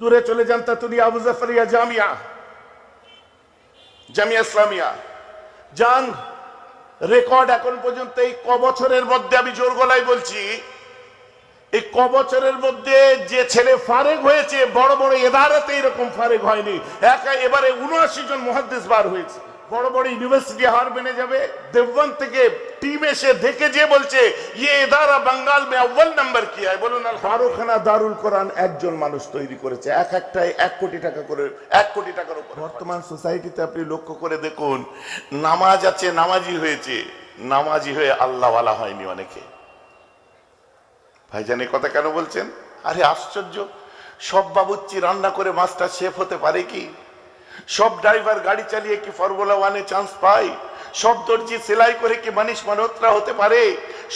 দূরে চলে যান তাতুরিয়া আবু জাফরিয়া জামিয়া জামিয়া ইসলামিয়া। যান, রেকর্ড এখন পর্যন্ত এই ক বছরের মধ্যে আমি জোর গলায় বলছি, এই ক বছরের মধ্যে যে ছেলে ফারেক হয়েছে, বড় বড় এদারাতে এরকম ফারেক হয়নি। একা এবারে উনআশি জন মহাদ্দেশ বার হয়েছে। বড় বড় ইউনিভার্সিটি হার মেনে যাবে। দেববন থেকে টিম এসে দেখে যে বলছে ইয়ে এদারা বাঙ্গাল মে আব্বাল নাম্বার কি হয় বলুন ফারুখানা দারুল কোরআন একজন মানুষ তৈরি করেছে। এক একটাই এক কোটি টাকা করে এক কোটি টাকার উপর বর্তমান সোসাইটিতে আপনি লক্ষ্য করে দেখুন নামাজ আছে নামাজি হয়েছে। নামাজি হয়ে আল্লাহওয়ালা হয়নি অনেকে। ভাইজান কথা কেন বলছেন? আরে আশ্চর্য। সব বাবুচ্চি রান্না করে মাছটা শেফ হতে পারে কি? সব ড্রাইভার গাড়ি চালিয়ে কি ফর্মুলা ওয়ানে চান্স পায়? সব দর্জি সেলাই করে কি মানিস মানোত্রা হতে পারে?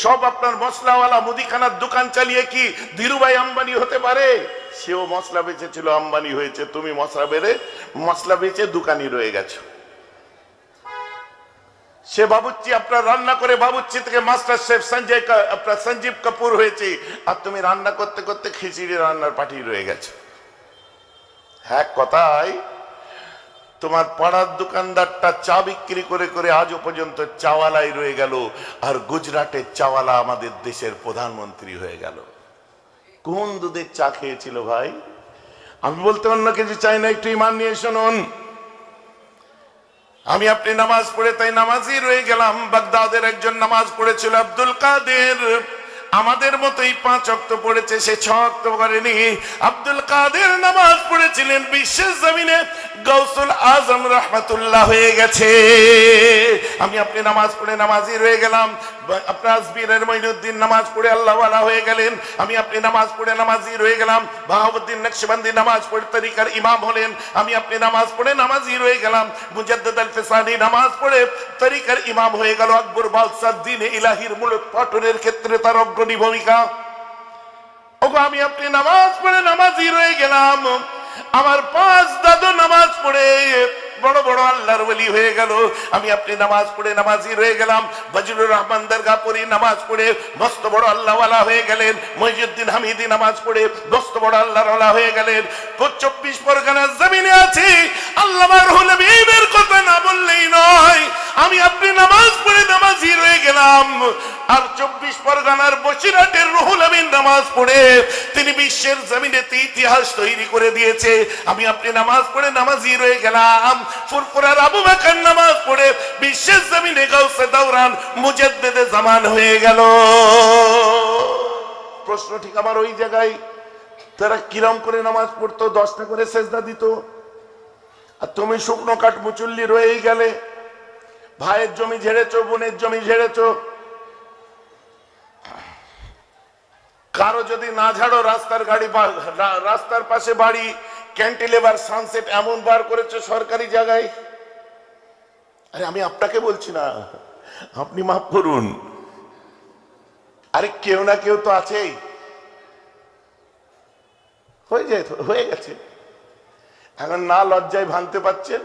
সব আপনার মশলাওয়ালা মুদিখানার দোকান চালিয়ে কি ধীরুভাই আম্বানি হতে পারে? সেও মশলা বেচেছিল, আম্বানি হয়েছে। তুমি মশলা বেড়ে মশলা বেচে দোকানি রয়ে গেছো। সে বাবুচ্চি আপনার রান্না করে বাবুচ্চি থেকে মাস্টার শেফ সঞ্জয় আপনার সঞ্জীব কাপুর হয়েছে। আর তুমি রান্না করতে করতে খিচুড়ি রান্নার পাঠিয়ে রয়ে গেছো। হ্যাঁ কথাই তোমার পাড়ার দোকানদারটা চা বিক্রি করে করে আজও পর্যন্ত চাওয়ালাই রয়ে গেল, আর গুজরাটের চাওয়ালা আমাদের দেশের প্রধানমন্ত্রী হয়ে গেল। কোন দুধের চা খেয়েছিল ভাই? আমি বলতে অন্য কিছু চাই না, একটু ইমান নিয়ে শুনুন। আমি আপনি নামাজ পড়ে, তাই নামাজই রয়ে গেলাম। বাগদাদের একজন নামাজ পড়েছিল আব্দুল কাদের। আমাদের মতোই পাঁচ অক্ত পড়েছে, সে ছ অক্ত করেনি। আব্দুল কাদের নামাজ পড়েছিলেন বিশ্বের জমিনে। গৌসুল আজম রহমতুল্লাহ হয়ে গেছে। আমি আপনি নামাজ পড়ে নামাজি রয়ে গেলাম। আপনার মঈনুদ্দিন নামাজ পড়ে আল্লাহওয়ালা হয়ে গেলেন। আমি আপনি নামাজ পড়ে নামাজই রয়ে গেলাম। বাহাবুদ্দিন নকশবন্দি নামাজ পড়ে তরিকার ইমাম হলেন। আমি আপনি নামাজ পড়ে নামাজই রয়ে গেলাম। মুজাদ্দদ আল নামাজ পড়ে তরিকার ইমাম হয়ে গেল। আকবর বাদশাহ দিনে ইলাহির মূলত পাঠনের ক্ষেত্রে তার অগ্রণী ভূমিকা। ওগো, আমি আপনি নামাজ পড়ে নামাজই রয়ে গেলাম। আমার পাঁচ দাদু নামাজ পড়ে। বড় বড় আল্লাহর বলি হয়ে গেল। আমি আপনি নামাজ পড়ে নামাজি রয়ে গেলাম। বজরুর রহমান দরগা পড়ি নামাজ পড়ে মস্ত বড় আল্লাহওয়ালা হয়ে গেলেন। মহিজুদ্দিন হামিদি নামাজ পড়ে মস্ত বড় আল্লাহওয়ালা হয়ে গেলেন। চব্বিশ পরগনার জমিনে আছি। আল্লাহ রহুল কথা না বললেই নয়। আমি আপনি নামাজ পড়ে নামাজি রয়ে গেলাম। আর চব্বিশ পরগনার বসিরহাটের রুহুল আমিন নামাজ পড়ে তিনি বিশ্বের জমিনেতে ইতিহাস তৈরি করে দিয়েছে। আমি আপনি নামাজ পড়ে নামাজি রয়ে গেলাম। ফুরফুরার আবু বাকর নামাজ পড়ে বিশ্বের জমিনে গাউসে দাওরান মুজাদ্দেদে জামান হয়ে গেল। প্রশ্ন ঠিক আমার ওই জায়গায়, তারা কিরম করে নামাজ পড়তো দশটা করে সেজদা দিত? আর তুমি শুকনো কাঠ মুচুল্লি রয়েই গেলে ভাইয়ের জমি ঝেড়েছ, বোনের জমি ঝেড়েছ। কারও যদি না ঝাড়ো, রাস্তার গাড়ি রাস্তার পাশে বাড়ি, ক্যান্টিলেভার, সানসেট এমন বার করেছে সরকারি জায়গায়? আরে আমি আপনাকে বলছি না, আপনি মাফ করুন। আরে কেউ না কেউ তো আছেই। হয়ে যায় হয়ে গেছে। এখন না লজ্জায় ভাঙতে পাচ্ছেন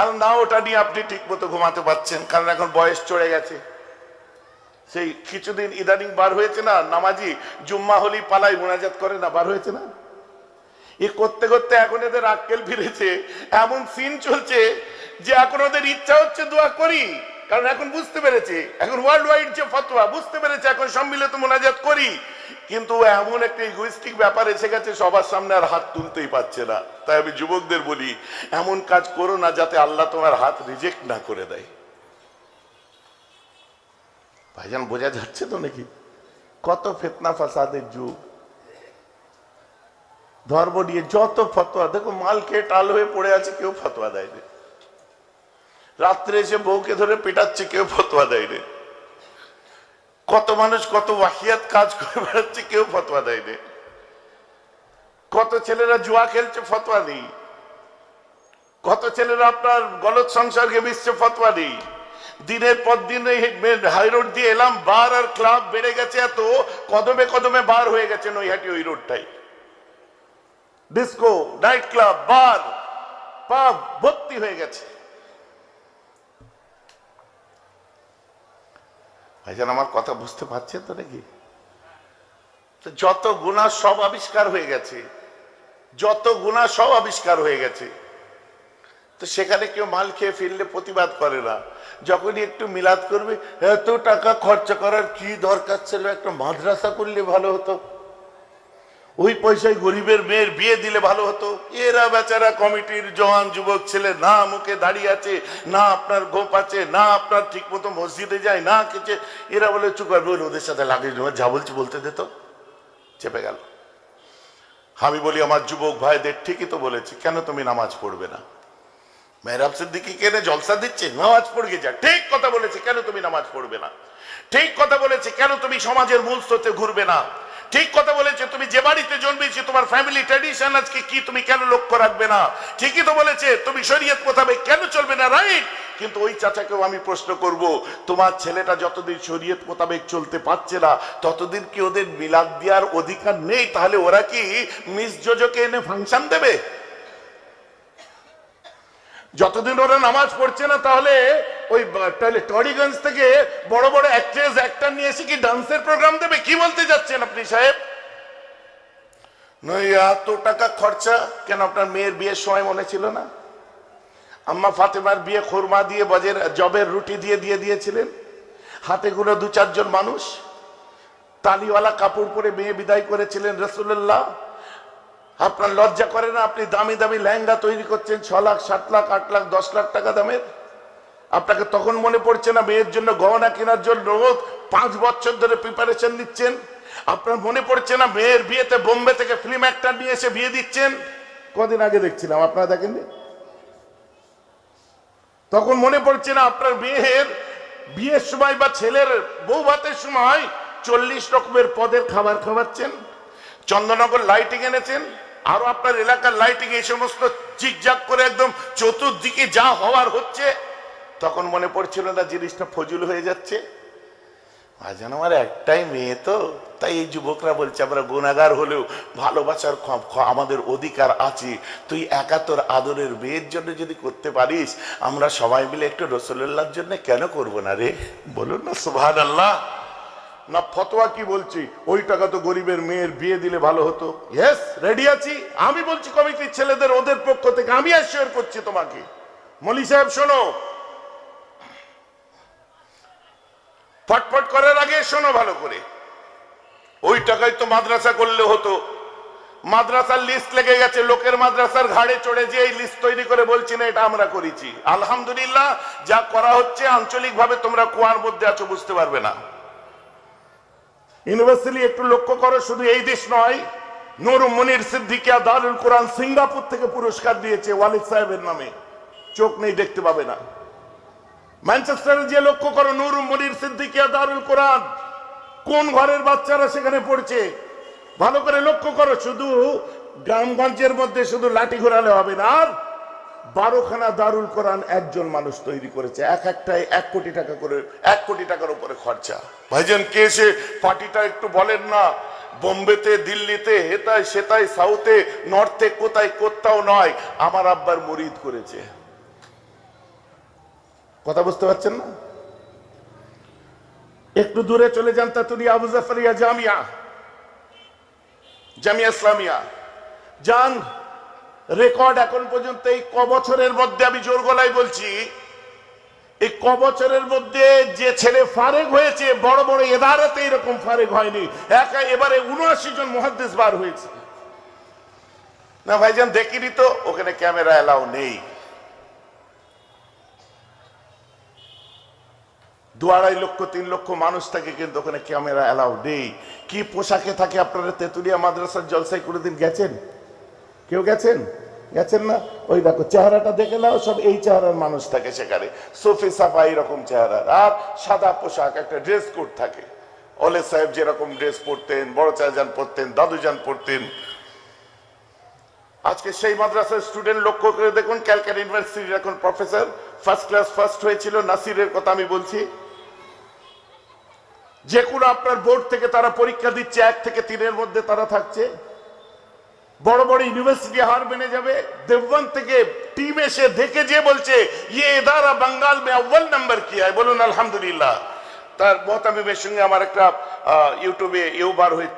আর না, ওটা নিয়ে আপনি ঠিক মতো ঘুমাতে পারছেন, কারণ এখন বয়স চড়ে গেছে। সেই কিছুদিন ইদানিং বার হয়েছে না, নামাজি জুম্মা হলি পালাই মোনাজাত করে না, বার হয়েছে না? এ করতে করতে এখন এদের আক্কেল ফিরেছে, এমন সিন চলছে যে এখন ওদের ইচ্ছা হচ্ছে দোয়া করি, কারণ এখন বুঝতে পেরেছে, এখন ওয়ার্ল্ড ওয়াইড যে ফতোয়া বুঝতে পেরেছে, এখন সম্মিলিত মোনাজাত করি। কিন্তু এমন একটা ইগোইস্টিক ব্যাপার এসে গেছে, সবার সামনে আর হাত তুলতেই পারছে না। তাই আমি যুবকদের বলি, এমন কাজ করো না যাতে আল্লাহ তোমার হাত রিজেক্ট না করে দেয়। ভাইজান, বোঝা যাচ্ছে তো নাকি? কত ফেতনা ফাসাদের যুগ। ধর্ম নিয়ে যত ফতোয়া, দেখো মাল খেয়ে টাল হয়ে পড়ে আছে, কেউ ফতোয়া দেয়নি। রাত্রে এসে বউকে ধরে পেটাচ্ছে, কেউ ফতোয়া দেয়নি। কত মানুষ কত ওয়াহিয়াত কাজ করে বেড়াচ্ছে কেউ ফতোয়া দেয় দেয়নি। কত ছেলেরা জুয়া খেলছে, ফতোয়া নেই। কত ছেলেরা আপনার গলত সংসারকে মিশছে ফতোয়া নেই। দিনের পর দিন হাই রোড দিয়ে এলাম, বার আর ক্লাব বেড়ে গেছে এত, কদমে কদমে বার হয়ে গেছে নৈহাটি ওই রোডটাই। Disco, night club, bar, pub, ভর্তি হয়ে গেছে। ভাইজান আমার কথা বুঝতে পারছে তো নাকি? যত গুণা সব আবিষ্কার হয়ে গেছে, যত গুণা সব আবিষ্কার হয়ে গেছে, তো সেখানে কেউ মাল খেয়ে ফিরলে প্রতিবাদ করে না। যখনই একটু মিলাদ করবে, এত টাকা খরচা করার কি দরকার ছিল? একটা মাদ্রাসা করলে ভালো হতো। ওই পয়সায় গরিবের মেয়ের বিয়ে দিলে ভালো হতো। এরা বেচারা কমিটির জওয়ান যুবক ছেলে, না মুখে দাঁড়িয়ে আছে, না আপনার গোপ আছে, না আপনার ঠিক মতো মসজিদে যায়, না কিছু। এরা বলে, চুপ করবে ওই ওদের সাথে লাগে যা বলছি বলতে দে তো। চেপে গেল। আমি বলি, আমার যুবক ভাইদের ঠিকই তো বলেছি, কেন তুমি নামাজ পড়বে না? মেহরাব সিদ্দিকি কেনে জলসা দিচ্ছে? নামাজ পড়ে যা ঠিক কথা বলেছে, কেন তুমি নামাজ পড়বে না? ঠিক কথা বলেছে, কেন তুমি সমাজের মূল ঘুরবে না? ঠিক কথা বলেছে, তুমি যে বাড়িতে জন্মেছে, তোমার ফ্যামিলি আজকে কি, তুমি কেন লক্ষ্য রাখবে না? ঠিকই তো বলেছে, তুমি কেন চলবে না রাইট কিন্তু ওই চাচাকেও আমি প্রশ্ন করব, তোমার ছেলেটা যতদিন শরীয়ত মোতাবেক চলতে পারছে না, ততদিন কি ওদের মিলাদ দেওয়ার অধিকার নেই? তাহলে ওরা কি মিস জোজোকে এনে ফাংশন দেবে? যতদিন ওরা নামাজ পড়ছে না, তাহলে ওই টরিগঞ্জ থেকে বড় বড় অ্যাক্ট্রেস অ্যাক্টর নিয়ে এসে কি ডান্সের প্রোগ্রাম দেবে? কি বলতে যাচ্ছেন আপনি, সাহেব? নয় এত টাকা খরচা, কেন আপনার মেয়ের বিয়ের সময় মনে ছিল না? আম্মা ফাতেমার বিয়ে খোরমা দিয়ে বজের, জবের রুটি দিয়ে দিয়ে দিয়েছিলেন। হাতে গুলো দু চারজন মানুষ। তালিওয়ালা কাপড় পরে মেয়ে বিদায় করেছিলেন রসুল্লাহ আপনার লজ্জা করে না, আপনি দামি দামি লেহেঙ্গা তৈরি করছেন, ছ লাখ, সাত লাখ, আট লাখ, দশ লাখ টাকা দামের? আপনাকে তখন মনে পড়ছে না মেয়ের জন্য গহনা কেনার জন্য পাঁচ বছর ধরে প্রিপারেশন নিচ্ছেন? আপনার মনে পড়ছে না মেয়ের বিয়েতে বোম্বে থেকে ফিল্ম অ্যাক্টর নিয়ে এসে বিয়ে দিচ্ছেন? কদিন আগে দেখছিলাম, আপনারা দেখেননি? তখন মনে পড়ছে না আপনার মেয়ের বিয়ের সময় বা ছেলের বউ ভাতের সময় চল্লিশ রকমের পদের খাবার খাওয়াচ্ছেন? চন্দ্রনগর লাইটিং এনেছেন? আরও আপনার এলাকার লাইটিং এই সমস্ত চিকজাক করে একদম চতুর্দিকে যা হওয়ার হচ্ছে, তখন মনে পড়ছিল না জিনিসটা ফজুল হয়ে যাচ্ছে। আজান আমার একটাই মেয়ে তো, তাই এই যুবকরা বলছে, আমরা গুণাগার হলেও ভালোবাসার আমাদের অধিকার আছে। তুই একাত্তর আদরের মেয়ের জন্য যদি করতে পারিস, আমরা সবাই মিলে একটু রসুল্লাহর জন্য কেন করব না রে? বলুন না সুভান আল্লাহ না ফতোয়া কি বলছি? ওই টাকা তো গরিবের মেয়ের বিয়ে দিলে ভালো হতো। ইয়েস রেডি আছি? আমি বলছি কমিটির ছেলেদের ওদের পক্ষ থেকে আমি অ্যাসিওর করছি তোমাকে। মলি সাহেব শোনো। ফটফট করার আগে শোনো ভালো করে। ওই টাকায় তো মাদ্রাসা করলে হতো। মাদ্রাসার লিস্ট লেগে গেছে লোকের মাদ্রাসার ঘাড়ে চড়ে যে এই লিস্ট তৈরি করে বলছি না এটা আমরা করেছি। আলহামদুলিল্লাহ যা করা হচ্ছে আঞ্চলিকভাবে তোমরা কুয়ার মধ্যে আছো বুঝতে পারবে না। ইউনিভার্সিটি একটু লক্ষ্য করো, শুধু এই দেশ নয়, নুর মনির সিদ্দিকিয়া দারুল কোরআন সিঙ্গাপুর থেকে পুরস্কার দিয়েছে ওয়ালিদ সাহেবের নামে। চোখ নেই, দেখতে পাবে না। ম্যানচেস্টারে যে লক্ষ্য করো, নুর মনির সিদ্দিকিয়া দারুল কোরআন, কোন ঘরের বাচ্চারা সেখানে পড়ছে? ভালো করে লক্ষ্য করো, শুধু গ্রামগঞ্জের মধ্যে শুধু লাঠি ঘোরালে হবে না, আর বারোখানা দারুল কোরআন একজন মানুষ তৈরি করেছে। এক একটাই এক কোটি টাকা করে, এক কোটি টাকার উপরে খরচা। ভাইজান, কে এসে পার্টিটা একটু বলেন না? বোম্বেতে, দিল্লিতে, হেতায় সেতায়, সাউথে, নর্থে, কোথায়, কোথাও নয়, আমার আব্বার মুরিদ করেছে। কথা বুঝতে পারছেন না? একটু দূরে চলে যান তা তাতুরি আবু জাফরিয়া, জামিয়া। জামিয়া ইসলামিয়া। যান। রেকর্ড এখন পর্যন্ত এই ক বছরের মধ্যে আমি জোর গলায় বলছি, এই ক বছরের মধ্যে যে ছেলে ফারেক হয়েছে, বড় বড় এদারতে এরকম ফারেক হয়নি। একা এবারে উনআশি জন মহাদ্দেশ বার হয়েছে। না ভাইজান, দেখিনি তো, ওখানে ক্যামেরা এলাও নেই। দু আড়াই লক্ষ, তিন লক্ষ মানুষ থাকে, কিন্তু ওখানে ক্যামেরা অ্যালাউ নেই। কি পোশাকে থাকে আপনারা তেতুলিয়া মাদ্রাসার জলসায় কোনোদিন গেছেন? কেউ গেছেন? গেছেন না? ওই দেখো, চেহারাটা দেখে নাও, সব এই চেহারার মানুষ থাকে সেখানে। সোফি, সাফা এরকম চেহারার আর সাদা পোশাক, একটা ড্রেস কোড থাকে। ওলে সাহেব যেরকম ড্রেস পরতেন, বড় চাজান পরতেন, দাদুজান পরতেন। আজকে সেই মাদ্রাসার স্টুডেন্ট লক্ষ্য করে দেখুন, ক্যালকাটা ইউনিভার্সিটির এখন প্রফেসর ফার্স্ট ক্লাস ফার্স্ট হয়েছিল, নাসিরের কথা আমি বলছি। যে কোনো আপনার বোর্ড থেকে তারা পরীক্ষা দিচ্ছে, এক থেকে তিনের মধ্যে তারা থাকছে। বড় বড় ইউনিভার্সিটি হার বেনে যাবে। দেববন থেকে টিম এসে দেখে যে বলছে ইয়ে এদারা বাঙ্গাল মে আব্বাল নাম্বার কি বলুন, আলহামদুলিল্লাহ। তার মহতামিমের সঙ্গে আমার একটা ইউটিউবে ইউ বার হয়ে